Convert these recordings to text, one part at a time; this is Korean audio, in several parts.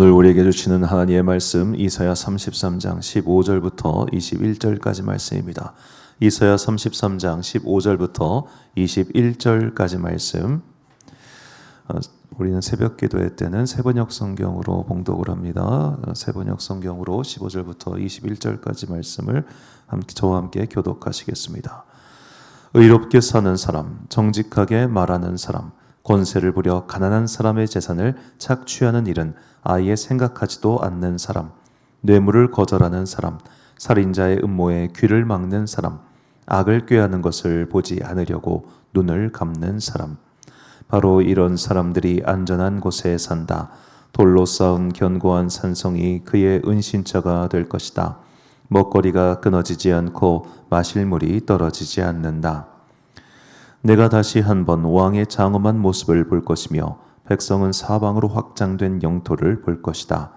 오늘 우리에게 주시는 하나님의 말씀 이사야 33장 15절부터 21절까지 말씀입니다. 이사야 33장 15절부터 21절까지 말씀. 어, 우리는 새벽 기도회 때는 세번역 성경으로 봉독을 합니다. 세번역 성경으로 15절부터 21절까지 말씀을 함께 저와 함께 교독하시겠습니다. 의롭게 사는 사람, 정직하게 말하는 사람, 권세를 부려 가난한 사람의 재산을 착취하는 일은 아예 생각하지도 않는 사람, 뇌물을 거절하는 사람, 살인자의 음모에 귀를 막는 사람, 악을 꾀하는 것을 보지 않으려고 눈을 감는 사람. 바로 이런 사람들이 안전한 곳에 산다. 돌로 쌓은 견고한 산성이 그의 은신처가 될 것이다. 먹거리가 끊어지지 않고 마실 물이 떨어지지 않는다. 내가 다시 한번 왕의 장엄한 모습을 볼 것이며 백성은 사방으로 확장된 영토를 볼 것이다.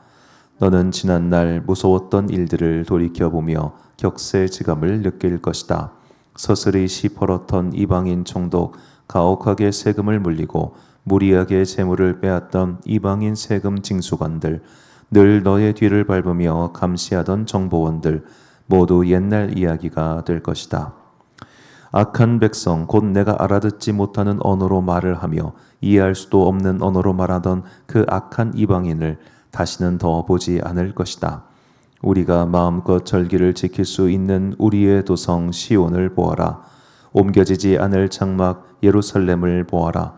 너는 지난 날 무서웠던 일들을 돌이켜 보며 격세지감을 느낄 것이다. 서슬이 시퍼렇던 이방인 총독 가혹하게 세금을 물리고 무리하게 재물을 빼앗던 이방인 세금 징수관들 늘 너의 뒤를 밟으며 감시하던 정보원들 모두 옛날 이야기가 될 것이다. 악한 백성 곧 내가 알아듣지 못하는 언어로 말을 하며 이해할 수도 없는 언어로 말하던 그 악한 이방인을 다시는 더 보지 않을 것이다. 우리가 마음껏 절기를 지킬 수 있는 우리의 도성 시온을 보아라. 옮겨지지 않을 장막 예루살렘을 보아라.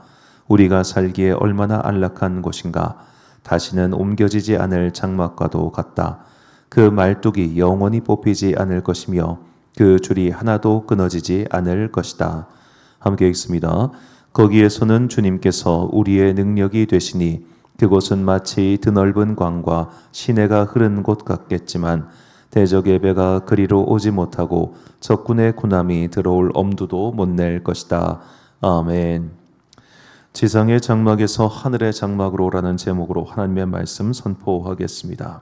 우리가 살기에 얼마나 안락한 곳인가. 다시는 옮겨지지 않을 장막과도 같다. 그 말뚝이 영원히 뽑히지 않을 것이며 그 줄이 하나도 끊어지지 않을 것이다. 함께 읽습니다. 거기에서는 주님께서 우리의 능력이 되시니 그곳은 마치 드넓은 광과 시내가 흐른 곳 같겠지만 대적의 배가 그리로 오지 못하고 적군의 군함이 들어올 엄두도 못 낼 것이다. 아멘. 지상의 장막에서 하늘의 장막으로라는 제목으로 하나님의 말씀 선포하겠습니다.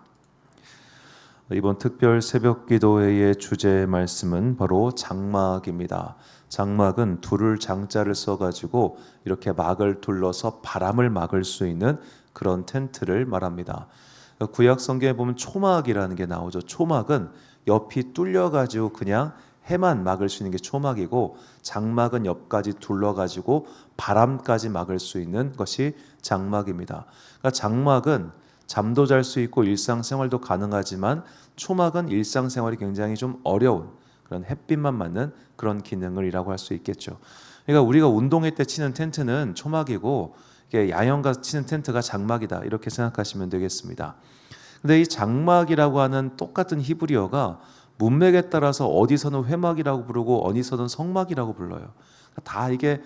이번 특별 새벽 기도회의 주제 말씀은 바로 장막입니다. 장막은 둘을 장자를 써가지고 이렇게 막을 둘러서 바람을 막을 수 있는 그런 텐트를 말합니다. 구약 성경에 보면 초막이라는 게 나오죠. 초막은 옆이 뚫려가지고 그냥 해만 막을 수 있는 게 초막이고 장막은 옆까지 둘러가지고 바람까지 막을 수 있는 것이 장막입니다. 그러니까 장막은 잠도 잘 수 있고 일상생활도 가능하지만 초막은 일상생활이 굉장히 좀 어려운 그런 햇빛만 맞는 그런 기능을이라고 할 수 있겠죠. 그러니까 우리가 운동회 때 치는 텐트는 초막이고 야영가 치는 텐트가 장막이다 이렇게 생각하시면 되겠습니다. 근데 이 장막이라고 하는 똑같은 히브리어가 문맥에 따라서 어디서는 회막이라고 부르고 어디서는 성막이라고 불러요. 다 이게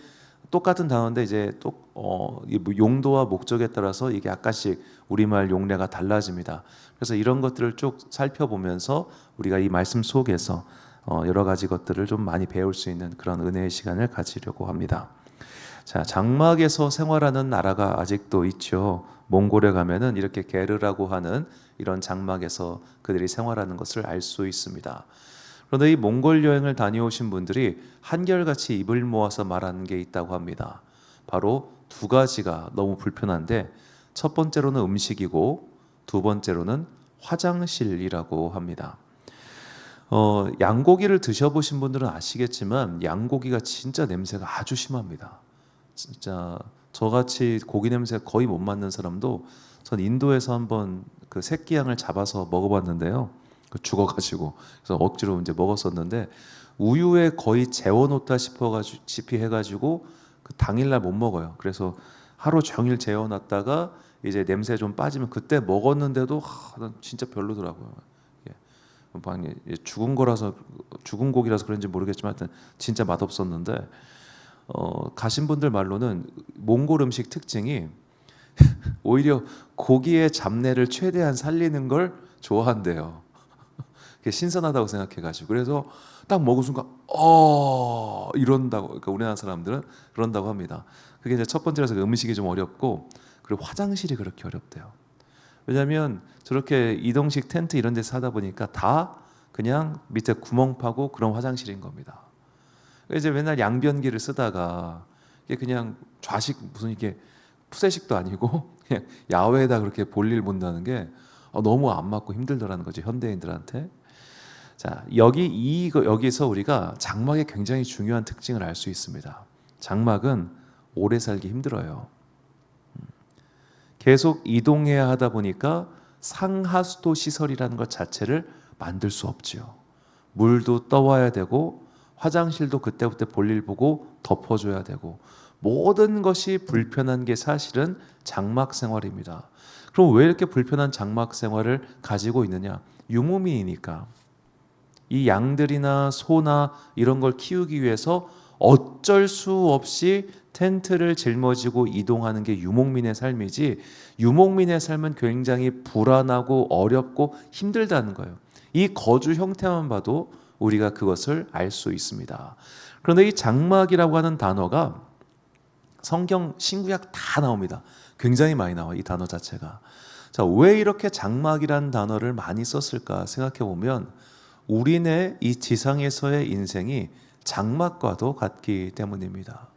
똑같은 단어인데 이제 또 어, 뭐 용도와 목적에 따라서 이게 약간씩 우리말 용례가 달라집니다. 그래서 이런 것들을 쭉 살펴보면서 우리가 이 말씀 속에서 어, 여러 가지 것들을 좀 많이 배울 수 있는 그런 은혜의 시간을 가지려고 합니다. 자, 장막에서 생활하는 나라가 아직도 있죠. 몽골에 가면은 이렇게 게르라고 하는 이런 장막에서 그들이 생활하는 것을 알 수 있습니다. 그런데 이 몽골 여행을 다녀오신 분들이 한결같이 입을 모아서 말하는 게 있다고 합니다. 바로 두 가지가 너무 불편한데 첫 번째로는 음식이고 두 번째로는 화장실이라고 합니다. 어, 양고기를 드셔보신 분들은 아시겠지만 양고기가 진짜 냄새가 아주 심합니다. 진짜 저같이 고기 냄새 거의 못 맡는 사람도 전 인도에서 한번 그 새끼 양을 잡아서 먹어봤는데요. 그 죽어가지고 그래서 억지로 이제 먹었었는데 우유에 거의 재워놓다 싶어가지고 해가지고 그 당일날 못 먹어요. 그래서 하루 종일 재워놨다가 이제 냄새 좀 빠지면 그때 먹었는데도 하, 진짜 별로더라고요. 뭐 죽은 거라서 죽은 고기라서 그런지 모르겠지만 하여튼 진짜 맛없었는데 어, 가신 분들 말로는 몽골 음식 특징이 오히려 고기의 잡내를 최대한 살리는 걸 좋아한대요. 신선하다고 생각해가지고 그래서 딱 먹은 순간 어 이런다고 그러니까 우리나라 사람들은 그런다고 합니다. 그게 이제 첫 번째라서 그 음식이 좀 어렵고 그리고 화장실이 그렇게 어렵대요. 왜냐하면 저렇게 이동식 텐트 이런 데 사다 보니까 다 그냥 밑에 구멍 파고 그런 화장실인 겁니다. 이제 맨날 양변기를 쓰다가 이게 그냥 좌식 무슨 이게 푸세식도 아니고 그냥 야외에다 그렇게 볼일 본다는 게 어, 너무 안 맞고 힘들더라는 거죠 현대인들한테. 자 여기 이 여기서 우리가 장막의 굉장히 중요한 특징을 알 수 있습니다. 장막은 오래 살기 힘들어요. 음. 계속 이동해야 하다 보니까 상하수도 시설이라는 것 자체를 만들 수 없지요. 물도 떠와야 되고 화장실도 그때그때 볼일 보고 덮어줘야 되고 모든 것이 불편한 게 사실은 장막 생활입니다. 그럼 왜 이렇게 불편한 장막 생활을 가지고 있느냐? 유목민이니까 이 양들이나 소나 이런 걸 키우기 위해서 어쩔 수 없이 텐트를 짊어지고 이동하는 게 유목민의 삶이지 유목민의 삶은 굉장히 불안하고 어렵고 힘들다는 거예요. 이 거주 형태만 봐도 우리가 그것을 알 수 있습니다. 그런데 이 장막이라고 하는 단어가 성경 신구약 다 나옵니다. 굉장히 많이 나와 이 단어 자체가. 자, 왜 이렇게 장막이란 단어를 많이 썼을까 생각해 보면 우리네 이 지상에서의 인생이 장막과도 같기 때문입니다.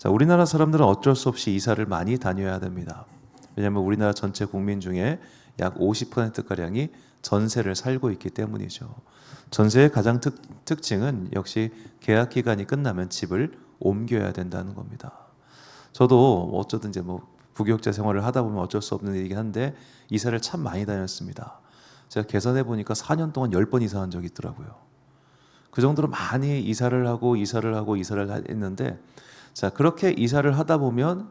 자, 우리나라 사람들은 어쩔 수 없이 이사를 많이 다녀야 됩니다. 왜냐하면 우리나라 전체 국민 중에 약 50%가량이 전세를 살고 있기 때문이죠. 전세의 가장 특, 특징은 역시 계약 기간이 끝나면 집을 옮겨야 된다는 겁니다. 저도 어쩌든 이제 뭐 부교육자 생활을 하다 보면 어쩔 수 없는 일이긴 한데 이사를 참 많이 다녔습니다. 제가 계산해 보니까 4년 동안 10번 이사한 적이 있더라고요. 그 정도로 많이 이사를 하고 이사를 하고 이사를 했는데 자 그렇게 이사를 하다 보면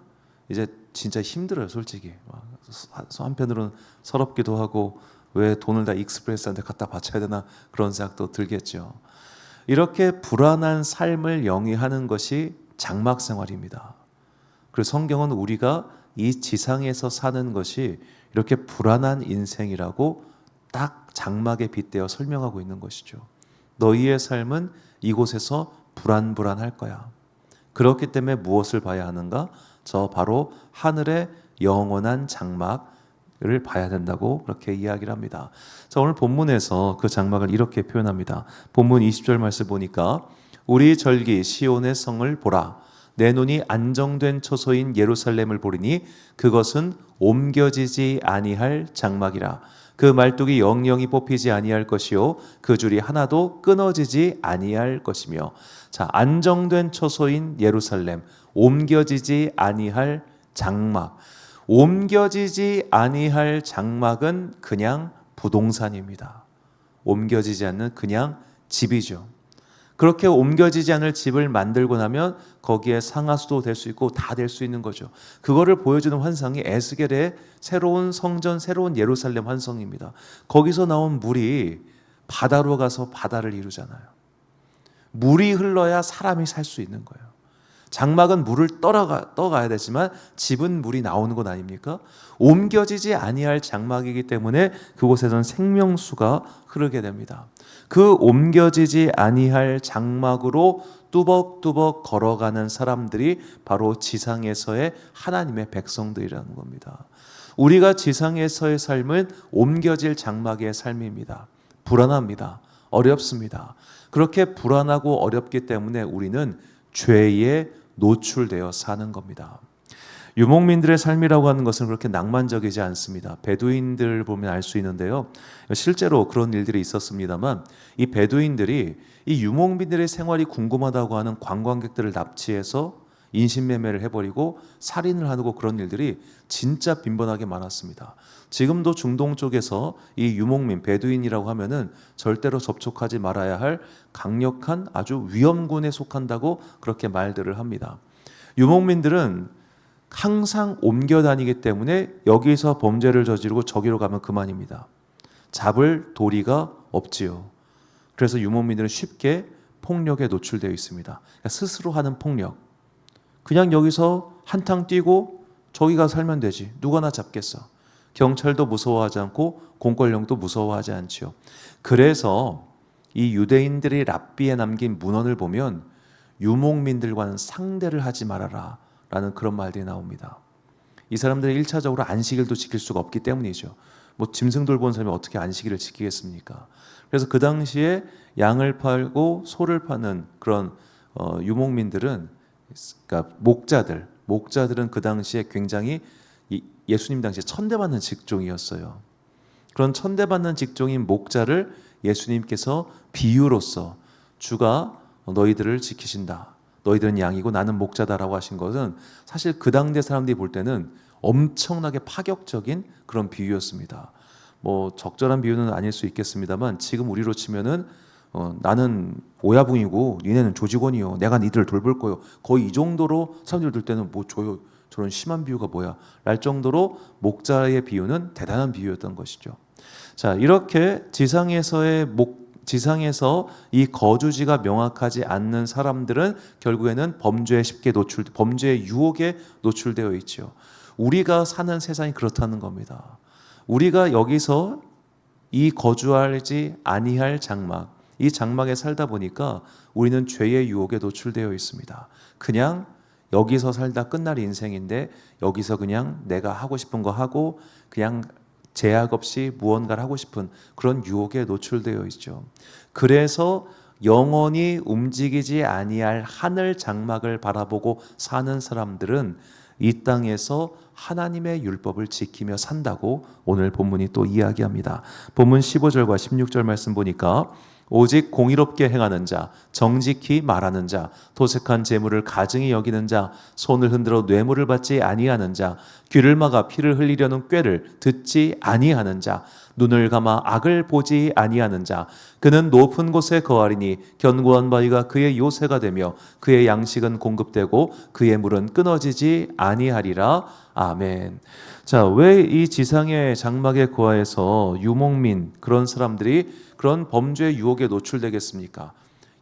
이제 진짜 힘들어요 솔직히. 한편으로는 서럽기도 하고 왜 돈을 다 익스프레스한테 갖다 바쳐야 되나 그런 생각도 들겠죠. 이렇게 불안한 삶을 영위하는 것이 장막 생활입니다. 그리고 성경은 우리가 이 지상에서 사는 것이 이렇게 불안한 인생이라고 딱 장막에 빗대어 설명하고 있는 것이죠. 너희의 삶은 이곳에서 불안불안할 거야. 그렇기 때문에 무엇을 봐야 하는가? 저 바로 하늘의 영원한 장막을 봐야 된다고 그렇게 이야기를 합니다. 자, 오늘 본문에서 그 장막을 이렇게 표현합니다. 본문 20절 말씀 보니까 우리 절기 시온의 성을 보라. 내 눈이 안정된 처소인 예루살렘을 보리니 그것은 옮겨지지 아니할 장막이라. 그 말뚝이 영영이 뽑히지 아니할 것이요 그 줄이 하나도 끊어지지 아니할 것이며 자 안정된 처소인 예루살렘 옮겨지지 아니할 장막 옮겨지지 아니할 장막은 그냥 부동산입니다. 옮겨지지 않는 그냥 집이죠. 그렇게 옮겨지지 않을 집을 만들고 나면 거기에 상하수도 될 수 있고 다 될 수 있는 거죠. 그거를 보여주는 환상이 에스겔의 새로운 성전, 새로운 예루살렘 환상입니다. 거기서 나온 물이 바다로 가서 바다를 이루잖아요. 물이 흘러야 사람이 살 수 있는 거예요. 장막은 물을 떠가, 떠가야 되지만 집은 물이 나오는 것 아닙니까? 옮겨지지 아니할 장막이기 때문에 그곳에선 생명수가 흐르게 됩니다. 그 옮겨지지 아니할 장막으로 뚜벅뚜벅 걸어가는 사람들이 바로 지상에서의 하나님의 백성들이라는 겁니다. 우리가 지상에서의 삶은 옮겨질 장막의 삶입니다. 불안합니다. 어렵습니다. 그렇게 불안하고 어렵기 때문에 우리는 죄에 노출되어 사는 겁니다. 유목민들의 삶이라고 하는 것은 그렇게 낭만적이지 않습니다. 베두인들 보면 알 수 있는데요. 실제로 그런 일들이 있었습니다만 이 베두인들이 이 유목민들의 생활이 궁금하다고 하는 관광객들을 납치해서 인신매매를 해버리고 살인을 하고 그런 일들이 진짜 빈번하게 많았습니다. 지금도 중동 쪽에서 이 유목민 베두인이라고 하면은 절대로 접촉하지 말아야 할 강력한 아주 위험군에 속한다고 그렇게 말들을 합니다. 유목민들은 항상 옮겨 다니기 때문에 여기서 범죄를 저지르고 저기로 가면 그만입니다. 잡을 도리가 없지요. 그래서 유목민들은 쉽게 폭력에 노출되어 있습니다. 그러니까 스스로 하는 폭력. 그냥 여기서 한탕 뛰고 저기 가 살면 되지. 누가 나 잡겠어. 경찰도 무서워하지 않고 공권력도 무서워하지 않지요. 그래서 이 유대인들이 랍비에 남긴 문헌을 보면 유목민들과는 상대를 하지 말아라. 라는 그런 말들이 나옵니다. 이 사람들이 1차적으로 안식일도 지킬 수가 없기 때문이죠. 뭐 짐승 돌보는 사람이 어떻게 안식일을 지키겠습니까? 그래서 그 당시에 양을 팔고 소를 파는 그런 어, 유목민들은 그러니까 목자들, 목자들은 그 당시에 굉장히 이- 예수님 당시에 천대받는 직종이었어요. 그런 천대받는 직종인 목자를 예수님께서 비유로서 주가 너희들을 지키신다. 너희들은 양이고 나는 목자다라고 하신 것은 사실 그 당대 사람들이 볼 때는 엄청나게 파격적인 그런 비유였습니다. 뭐 적절한 비유는 아닐 수 있겠습니다만 지금 우리로 치면은 어, 나는 오야붕이고 니네는 조직원이요. 내가 니들을 돌볼 거요. 거의 이 정도로 사람들 들 때는 뭐 줘요. 저런 심한 비유가 뭐야? 랄 정도로 목자의 비유는 대단한 비유였던 것이죠. 자, 이렇게 지상에서의 목 지상에서 이 거주지가 명확하지 않는 사람들은 결국에는 범죄에 쉽게 노출 범죄의 유혹에 노출되어 있죠. 우리가 사는 세상이 그렇다는 겁니다. 우리가 여기서 이 거주하지 아니할 장막, 이 장막에 살다 보니까 우리는 죄의 유혹에 노출되어 있습니다. 그냥 여기서 살다 끝날 인생인데 여기서 그냥 내가 하고 싶은 거 하고 그냥 제약 없이 무언가를 하고 싶은 그런 유혹에 노출되어 있죠. 그래서 영원히 움직이지 아니할 하늘 장막을 바라보고 사는 사람들은 이 땅에서 하나님의 율법을 지키며 산다고 오늘 본문이 또 이야기합니다. 본문 15절과 16절 말씀 보니까 오직 공의롭게 행하는 자, 정직히 말하는 자, 도색한 재물을 가증히 여기는 자, 손을 흔들어 뇌물을 받지 아니하는 자, 귀를 막아 피를 흘리려는 꾀를 듣지 아니하는 자, 눈을 감아 악을 보지 아니하는 자, 그는 높은 곳에 거하리니 견고한 바위가 그의 요새가 되며 그의 양식은 공급되고 그의 물은 끊어지지 아니하리라. 아멘. 자, 왜 이 지상의 장막에 거하여서 유목민 그런 사람들이 그런 범죄의 유혹에 노출되겠습니까?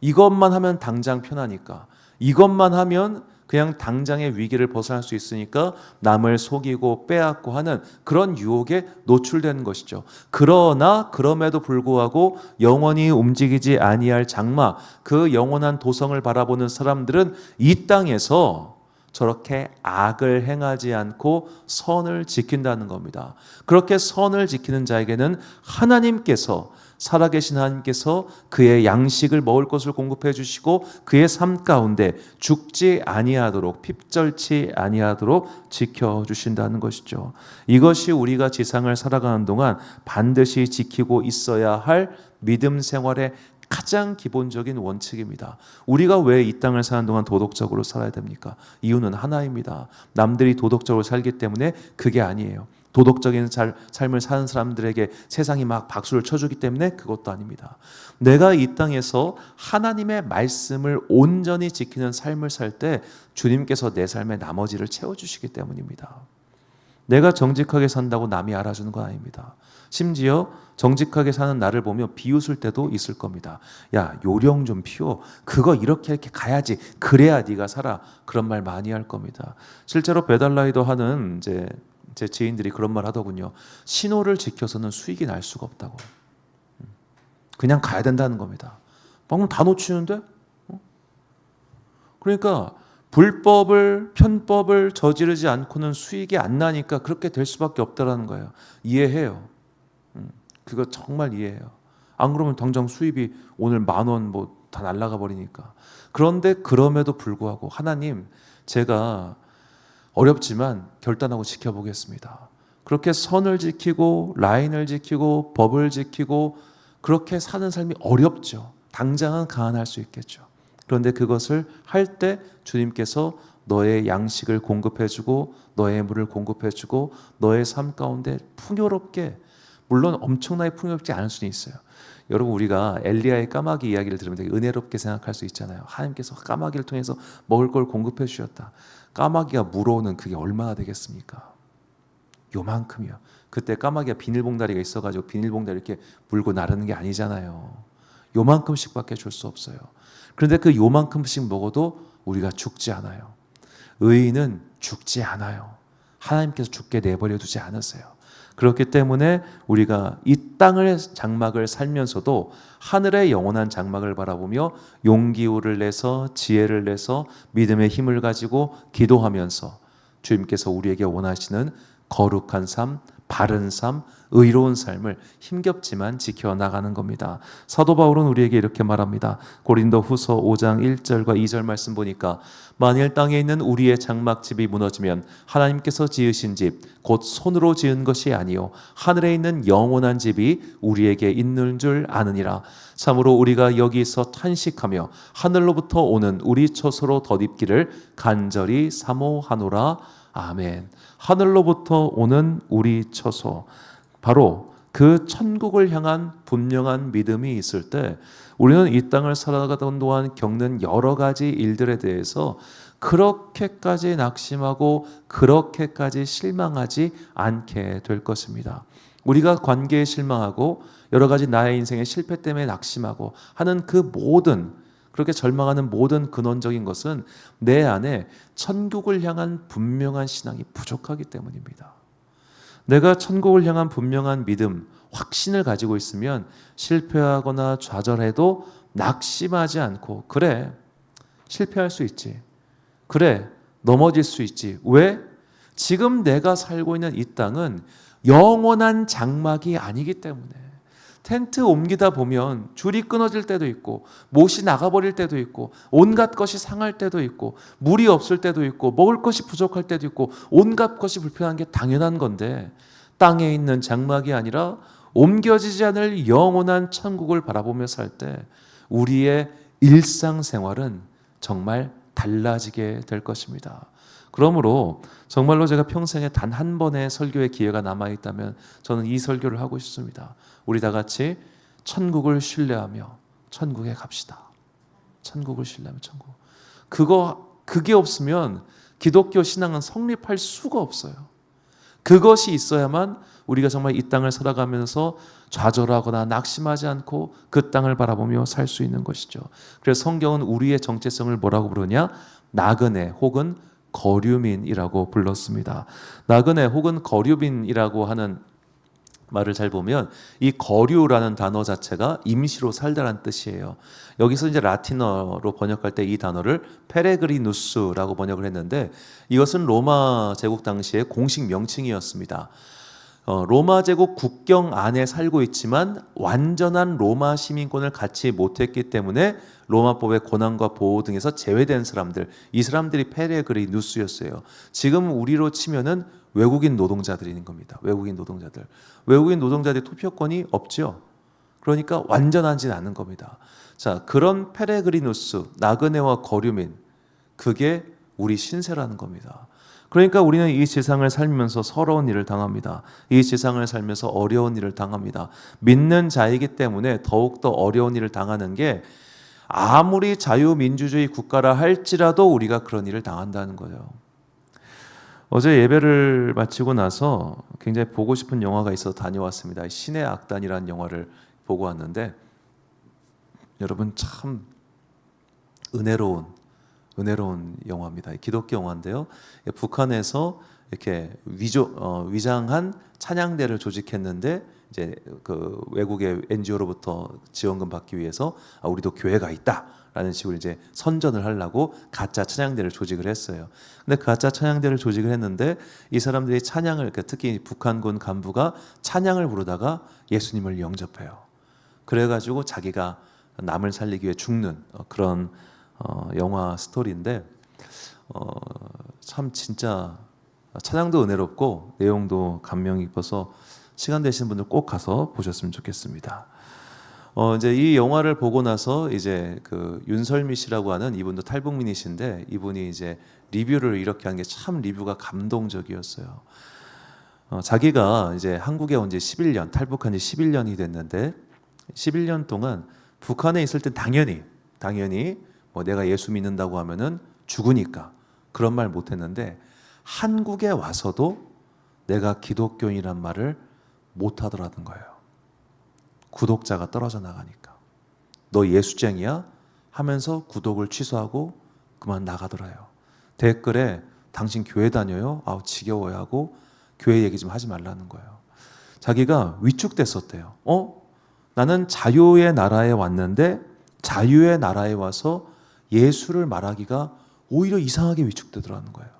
이것만 하면 당장 편하니까. 이것만 하면 그냥 당장의 위기를 벗어날 수 있으니까 남을 속이고 빼앗고 하는 그런 유혹에 노출되는 것이죠. 그러나 그럼에도 불구하고 영원히 움직이지 아니할 장막, 그 영원한 도성을 바라보는 사람들은 이 땅에서 저렇게 악을 행하지 않고 선을 지킨다는 겁니다. 그렇게 선을 지키는 자에게는 하나님께서 살아계신 하나님께서 그의 양식을 먹을 것을 공급해 주시고 그의 삶 가운데 죽지 아니하도록 핍절치 아니하도록 지켜 주신다는 것이죠. 이것이 우리가 지상을 살아가는 동안 반드시 지키고 있어야 할 믿음 생활의 가장 기본적인 원칙입니다. 우리가 왜 이 땅을 사는 동안 도덕적으로 살아야 됩니까? 이유는 하나입니다. 남들이 도덕적으로 살기 때문에 그게 아니에요. 도덕적인 살, 삶을 사는 사람들에게 세상이 막 박수를 쳐주기 때문에 그것도 아닙니다. 내가 이 땅에서 하나님의 말씀을 온전히 지키는 삶을 살 때 주님께서 내 삶의 나머지를 채워주시기 때문입니다. 내가 정직하게 산다고 남이 알아주는 건 아닙니다. 심지어 정직하게 사는 나를 보며 비웃을 때도 있을 겁니다. 야 요령 좀 피워. 그거 이렇게 이렇게 가야지. 그래야 네가 살아. 그런 말 많이 할 겁니다. 실제로 배달라이더 하는 이제 제 지인들이 그런 말 하더군요. 신호를 지켜서는 수익이 날 수가 없다고. 그냥 가야 된다는 겁니다. 방금 다 놓치는데? 어? 그러니까 불법을 편법을 저지르지 않고는 수익이 안 나니까 그렇게 될 수밖에 없다라는 거예요. 이해해요. 음, 그거 정말 이해해요. 안 그러면 당장 수입이 오늘 만 원 뭐 다 날라가 버리니까. 그런데 그럼에도 불구하고 하나님 제가 어렵지만 결단하고 지켜보겠습니다. 그렇게 선을 지키고 라인을 지키고 법을 지키고 그렇게 사는 삶이 어렵죠. 당장은 가난할 수 있겠죠. 그런데 그것을 할 때 주님께서 너의 양식을 공급해주고 너의 물을 공급해주고 너의 삶 가운데 풍요롭게 물론 엄청나게 풍요롭지 않을 수는 있어요. 여러분 우리가 엘리야의 까마귀 이야기를 들으면 되게 은혜롭게 생각할 수 있잖아요. 하나님께서 까마귀를 통해서 먹을 걸 공급해 주셨다. 까마귀가 물어오는 그게 얼마나 되겠습니까? 요만큼이요. 그때 까마귀가 비닐봉다리가 있어가지고 비닐봉다리 이렇게 물고 나르는 게 아니잖아요. 요만큼씩밖에 줄 수 없어요. 그런데 그 요만큼씩 먹어도 우리가 죽지 않아요. 의인은 죽지 않아요. 하나님께서 죽게 내버려 두지 않으세요. 그렇기 때문에 우리가 이 땅을 장막을 살면서도 하늘의 영원한 장막을 바라보며 용기를 내서 지혜를 내서 믿음의 힘을 가지고 기도하면서 주님께서 우리에게 원하시는 거룩한 삶, 바른 삶, 의로운 삶을 힘겹지만 지켜나가는 겁니다. 사도 바울은 우리에게 이렇게 말합니다. 고린도 후서 5장 1절과 2절 말씀 보니까 만일 땅에 있는 우리의 장막집이 무너지면 하나님께서 지으신 집, 곧 손으로 지은 것이 아니요 하늘에 있는 영원한 집이 우리에게 있는 줄 아느니라. 참으로 우리가 여기서 탄식하며 하늘로부터 오는 우리 처소로 덧입기를 간절히 사모하노라. 아멘. 하늘로부터 오는 우리 처소. 바로 그 천국을 향한 분명한 믿음이 있을 때 우리는 이 땅을 살아가던 동안 겪는 여러 가지 일들에 대해서 그렇게까지 낙심하고 그렇게까지 실망하지 않게 될 것입니다. 우리가 관계에 실망하고 여러 가지 나의 인생의 실패 때문에 낙심하고 하는 그 모든 그렇게 절망하는 모든 근원적인 것은 내 안에 천국을 향한 분명한 신앙이 부족하기 때문입니다. 내가 천국을 향한 분명한 믿음, 확신을 가지고 있으면 실패하거나 좌절해도 낙심하지 않고 그래 실패할 수 있지. 그래 넘어질 수 있지. 왜? 지금 내가 살고 있는 이 땅은 영원한 장막이 아니기 때문에 텐트 옮기다 보면 줄이 끊어질 때도 있고 못이 나가버릴 때도 있고 온갖 것이 상할 때도 있고 물이 없을 때도 있고 먹을 것이 부족할 때도 있고 온갖 것이 불편한 게 당연한 건데 땅에 있는 장막이 아니라 옮겨지지 않을 영원한 천국을 바라보며 살 때 우리의 일상생활은 정말 달라지게 될 것입니다. 그러므로 정말로 제가 평생에 단 한 번의 설교의 기회가 남아 있다면 저는 이 설교를 하고 싶습니다. 우리 다 같이 천국을 신뢰하며 천국에 갑시다. 천국을 신뢰하며 천국. 그거 그게 없으면 기독교 신앙은 성립할 수가 없어요. 그것이 있어야만 우리가 정말 이 땅을 살아가면서 좌절하거나 낙심하지 않고 그 땅을 바라보며 살 수 있는 것이죠. 그래서 성경은 우리의 정체성을 뭐라고 부르냐? 나그네 혹은 거류민이라고 불렀습니다. 나그네 혹은 거류민이라고 하는 말을 잘 보면 이 거류라는 단어 자체가 임시로 살다란 뜻이에요. 여기서 이제 라틴어로 번역할 때 이 단어를 페레그리누스라고 번역을 했는데 이것은 로마 제국 당시의 공식 명칭이었습니다. 어, 로마 제국 국경 안에 살고 있지만 완전한 로마 시민권을 갖지 못했기 때문에 로마법의 권한과 보호 등에서 제외된 사람들, 이 사람들이 페레그리누스였어요. 지금 우리로 치면은 외국인 노동자들인 겁니다. 외국인 노동자들. 외국인 노동자들이 투표권이 없죠. 그러니까 완전하진 않은 겁니다. 자, 그런 페레그리누스, 나그네와 거류민, 그게 우리 신세라는 겁니다. 그러니까 우리는 이 세상을 살면서 서러운 일을 당합니다. 이 세상을 살면서 어려운 일을 당합니다. 믿는 자이기 때문에 더욱더 어려운 일을 당하는 게 아무리 자유민주주의 국가라 할지라도 우리가 그런 일을 당한다는 거예요. 어제 예배를 마치고 나서 굉장히 보고 싶은 영화가 있어 다녀왔습니다. 신의 악단이라는 영화를 보고 왔는데 여러분 참 은혜로운 은혜로운 영화입니다. 기독교 영화인데요. 북한에서 이렇게 위조 어, 위장한 찬양대를 조직했는데 이제 그 외국의 NGO로부터 지원금 받기 위해서 아, 우리도 교회가 있다 라는 식으로 이제 선전을 하려고 가짜 찬양대를 조직을 했어요. 근데 그 가짜 찬양대를 조직을 했는데 이 사람들이 찬양을 그러니까 특히 북한군 간부가 찬양을 부르다가 예수님을 영접해요. 그래가지고 자기가 남을 살리기 위해 죽는 어, 그런 어, 영화 스토리인데 어, 참 진짜 찬양도 은혜롭고 내용도 감명 깊어서 시간 되시는 분들 꼭 가서 보셨으면 좋겠습니다. 어, 이제 이 영화를 보고 나서 이제 그 윤설미 씨라고 하는 이분도 탈북민이신데 이분이 이제 리뷰를 이렇게 한 게 참 리뷰가 감동적이었어요. 어, 자기가 이제 한국에 온 지 11년, 탈북한 지 11년이 됐는데 11년 동안 북한에 있을 때 당연히 당연히 뭐 내가 예수 믿는다고 하면은 죽으니까 그런 말 못 했는데 한국에 와서도 내가 기독교인이란 말을 못 하더라는 거예요. 구독자가 떨어져 나가니까 너 예수쟁이야 하면서 구독을 취소하고 그만 나가더라요. 댓글에 당신 교회 다녀요? 아우 지겨워요 하고 교회 얘기 좀 하지 말라는 거예요. 자기가 위축됐었대요. 어? 나는 자유의 나라에 왔는데 자유의 나라에 와서 예수를 말하기가 오히려 이상하게 위축되더라는 거예요.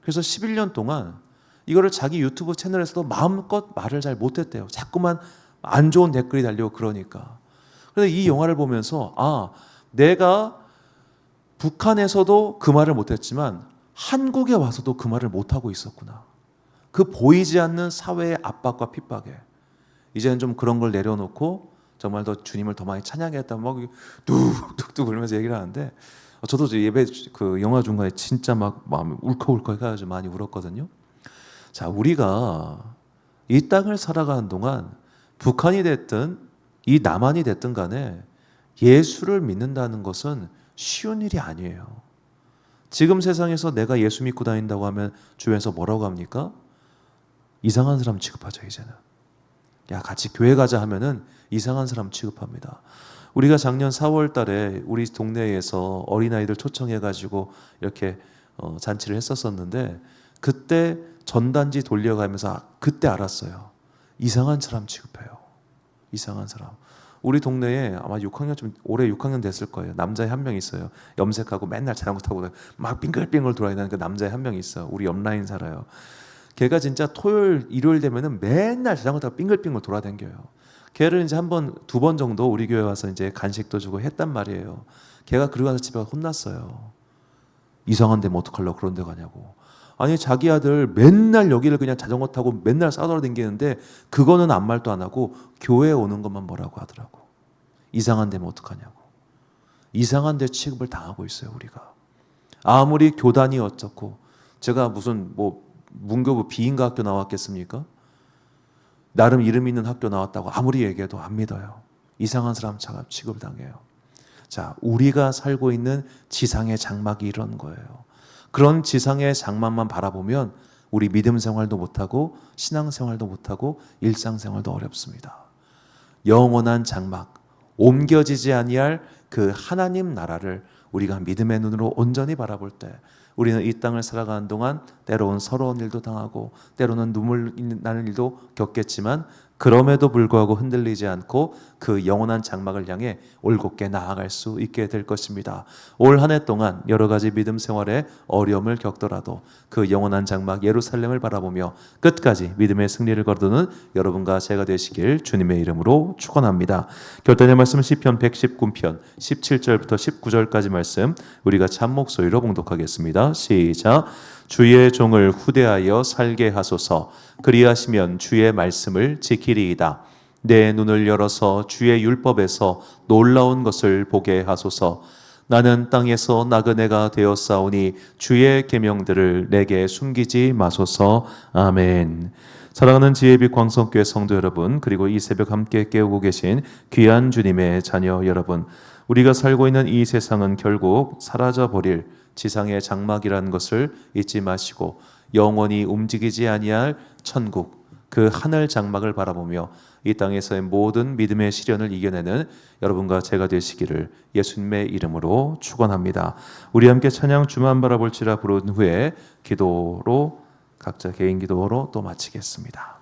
그래서 11년 동안 이거를 자기 유튜브 채널에서도 마음껏 말을 잘 못했대요. 자꾸만 안 좋은 댓글이 달리고 그러니까. 그래서 이 영화를 보면서 아 내가 북한에서도 그 말을 못했지만 한국에 와서도 그 말을 못하고 있었구나. 그 보이지 않는 사회의 압박과 핍박에 이제는 좀 그런 걸 내려놓고 정말 더 주님을 더 많이 찬양했다 막 뚝뚝뚝 그러면서 얘기를 하는데 저도 이제 예배 그 영화 중간에 진짜 막 마음이 울컥울컥 해가지고 많이 울었거든요. 자 우리가 이 땅을 살아가는 동안 북한이 됐든 이 남한이 됐든 간에 예수를 믿는다는 것은 쉬운 일이 아니에요. 지금 세상에서 내가 예수 믿고 다닌다고 하면 주변에서 뭐라고 합니까? 이상한 사람 취급하죠 이제는. 야 같이 교회 가자 하면은 이상한 사람 취급합니다. 우리가 작년 4월 달에 우리 동네에서 어린아이들 초청해 가지고 이렇게 어, 잔치를 했었었는데 그때 전단지 돌려가면서 아, 그때 알았어요. 이상한 사람 취급해요. 이상한 사람. 우리 동네에 아마 6학년 좀 올해 6학년 됐을 거예요. 남자애 한명 있어요. 염색하고 맨날 자전거 타고 막 빙글빙글 돌아다니는 그 남자애 한명 있어. 우리 옆 라인 살아요. 걔가 진짜 토요일 일요일 되면은 맨날 자전거 타고 빙글빙글 돌아다녀요. 걔를 이제 한 번 두 번 정도 우리 교회 와서 이제 간식도 주고 했단 말이에요. 걔가 그러고 나서 집에 혼났어요. 이상한 데뭐 어떡하려고 그런 데 가냐고. 아니 자기 아들 맨날 여기를 그냥 자전거 타고 맨날 싸돌아다니는데 그거는 아무 말도 안 하고 교회에 오는 것만 뭐라고 하더라고. 이상한 데면 어떡하냐고. 이상한 데 취급을 당하고 있어요 우리가. 아무리 교단이 어쩌고 제가 무슨 뭐 문교부 비인가 학교 나왔겠습니까? 나름 이름 있는 학교 나왔다고 아무리 얘기해도 안 믿어요. 이상한 사람 취급을 당해요. 자, 우리가 살고 있는 지상의 장막이 이런 거예요. 그런 지상의 장막만 바라보면 우리 믿음 생활도 못하고 신앙 생활도 못하고 일상 생활도 어렵습니다. 영원한 장막, 옮겨지지 아니할 그 하나님 나라를 우리가 믿음의 눈으로 온전히 바라볼 때 우리는 이 땅을 살아가는 동안 때로는 서러운 일도 당하고 때로는 눈물 나는 일도 겪겠지만 그럼에도 불구하고 흔들리지 않고 그 영원한 장막을 향해 올곧게 나아갈 수 있게 될 것입니다. 올 한 해 동안 여러 가지 믿음 생활에 어려움을 겪더라도 그 영원한 장막 예루살렘을 바라보며 끝까지 믿음의 승리를 거두는 여러분과 제가 되시길 주님의 이름으로 축원합니다. 결단의 말씀 시편 119편 17절부터 19절까지 말씀 우리가 참 목소리로 봉독하겠습니다. 시작. 주의 종을 후대하여 살게 하소서. 그리하시면 주의 말씀을 지키리이다. 내 눈을 열어서 주의 율법에서 놀라운 것을 보게 하소서. 나는 땅에서 나그네가 되었사오니 주의 계명들을 내게 숨기지 마소서. 아멘. 사랑하는 지혜빛 광성교회 성도 여러분 그리고 이 새벽 함께 깨우고 계신 귀한 주님의 자녀 여러분 우리가 살고 있는 이 세상은 결국 사라져 버릴 지상의 장막이라는 것을 잊지 마시고 영원히 움직이지 아니할 천국 그 하늘 장막을 바라보며 이 땅에서의 모든 믿음의 시련을 이겨내는 여러분과 제가 되시기를 예수님의 이름으로 축원합니다. 우리 함께 찬양 주만 바라볼지라 부른 후에 기도로 각자 개인 기도로 또 마치겠습니다.